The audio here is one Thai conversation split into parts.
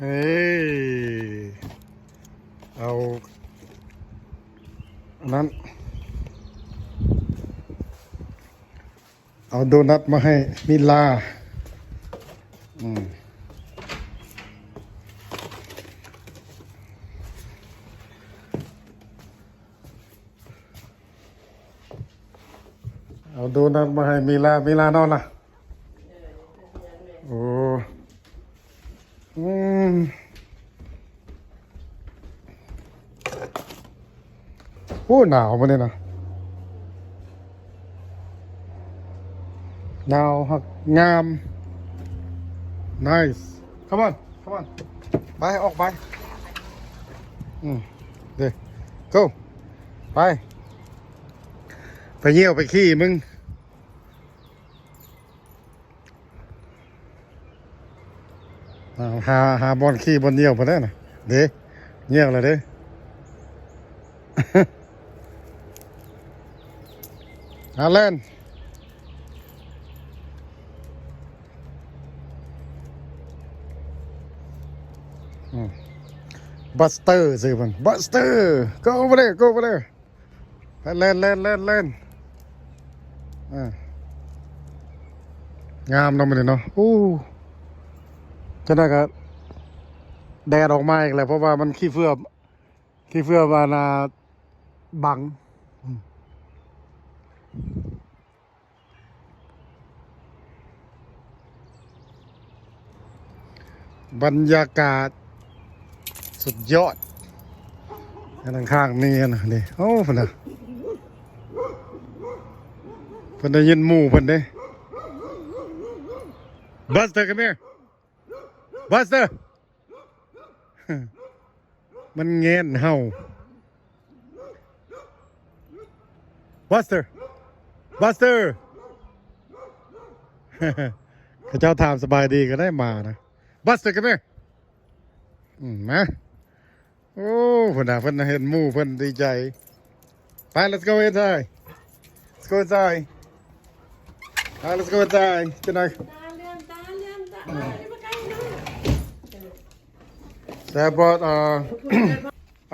เอ้ย เอาอันนั้น เอาโดนัทมาให้มิลา อืมเอาโดนัทมาให้มิลามิลานอนละโอ้ อืมโอ้หนาวมาเนี่ยนะหนาวหักงาม nice come on come on ไป ออกไป อืมเดี๋ยว go ไป ไปเยี่ยวไปขี้มึง อ่า หาหาบอลขี้บอลเยี่ยวไปได้นะเด้เยี่ยวเลยเด้ฮาแลนบัสเตอร์สิมันบัสเตอร์ go over there go over there ไปเล่นเล่นเล่นเล่นงามเนาะมันเนาะอู้ ก็น่าก็แดดออกมาอีกแล้วเพราะว่ามันขี้เฟือบขี้เฟือบมานาบังบรรยากาศ สุดยอดอันข้างนี่นะนี่โอ้พนนะพนได้ยินหมู่พนเด้บัสเตอร์ come here บัสเตอร์ มันเงี้ยนเห่าบัสเตอร์บัสเตอร์เขาเจ้าถามสบายดีก็ได้มานะบัสเตอร์กันไหมอืมมาโอ้เพิ่นน่ะเพิ่นน่ะเห็นมู่เพิ่นดีใจไป let's go inside let's go inside ไป let's go inside จะไหนตาเลื่อมตาเลื่อมตาเลื่อมมาใกล้หน่อย แต่บอดเอ่อ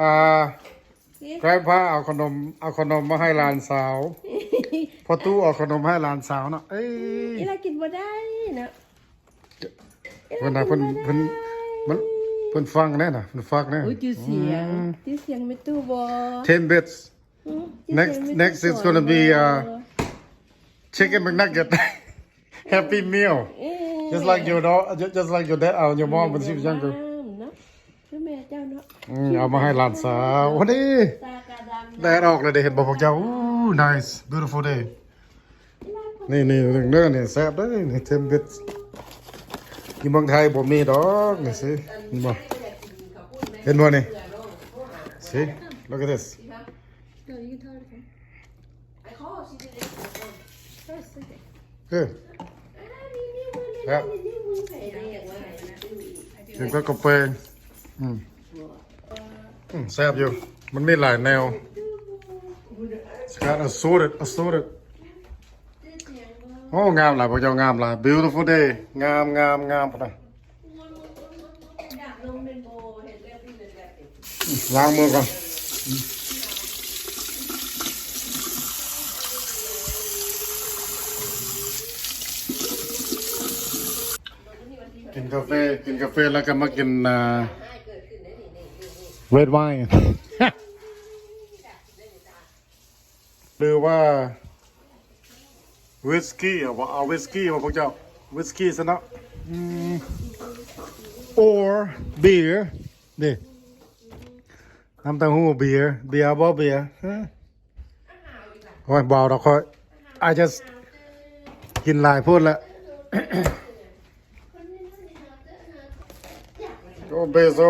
อ่าสิแกรนพ่าเอาขนมเอาขนมมาให้หลานสาวพอตู้เอาขนมให้หลานสาวเนาะเอ้ยอีลากินบ่ได้เนาะเพิ่นน่ะเพิ่นเพิ่นมันเพิ่นฟังแน่น่ะเพิ่นฟังแน่โอ้ยจือเสียงจือเสียงไม่ตู้บ่10 bits อืม Next- จื้อเสียงไม่ next ตู้ is gonna be, uh, chicken McNugget happy meal เอ๊ะ just like your dog just just like your dad uh, your mom when she was younger เนาะคือแม่เจ้าเนาะอืมเอามาให้หลานสาววันนี้ตากาดำแดดออกเลยเด้เห็นบอกพวกเจ้าอู้ nice beautiful day นี่นี่เรื่องเนื้อเนี่ยแซ่บเด้อนี่เทมเบสอยู่เมืองไทยผมมีดอกนี่สินี่บ่เห็นบ่นี่สิ look at this เดี๋ยวนี้เท่าไหร่ไอ้ข้อสิเด็กๆใช่สิ good ครับนี่มึงใอืมอืมแซ่บอยู่ มันมีหลายแนว It's got assorted assorted โอ้ งามหลายพวกเจ้างามหลาย beautiful day งามงามงามปะนะยากลงเป็นโบเห็นเรียบร้อยเลยล้างมือก่อนกินกาแฟกินกาแฟแล้วก็มากินอ่า red wine หรือว่าวิสกี้อะว่าเอาวิสกี้มาพวกเจ้าวิสกี้ซะนะอืม or beer นี่น้ำเต้าหู้เบียร์เบียร์บ่เบียร์โอ้ยเบาเราค่อย I just กินหลายพูดละโอเบโซ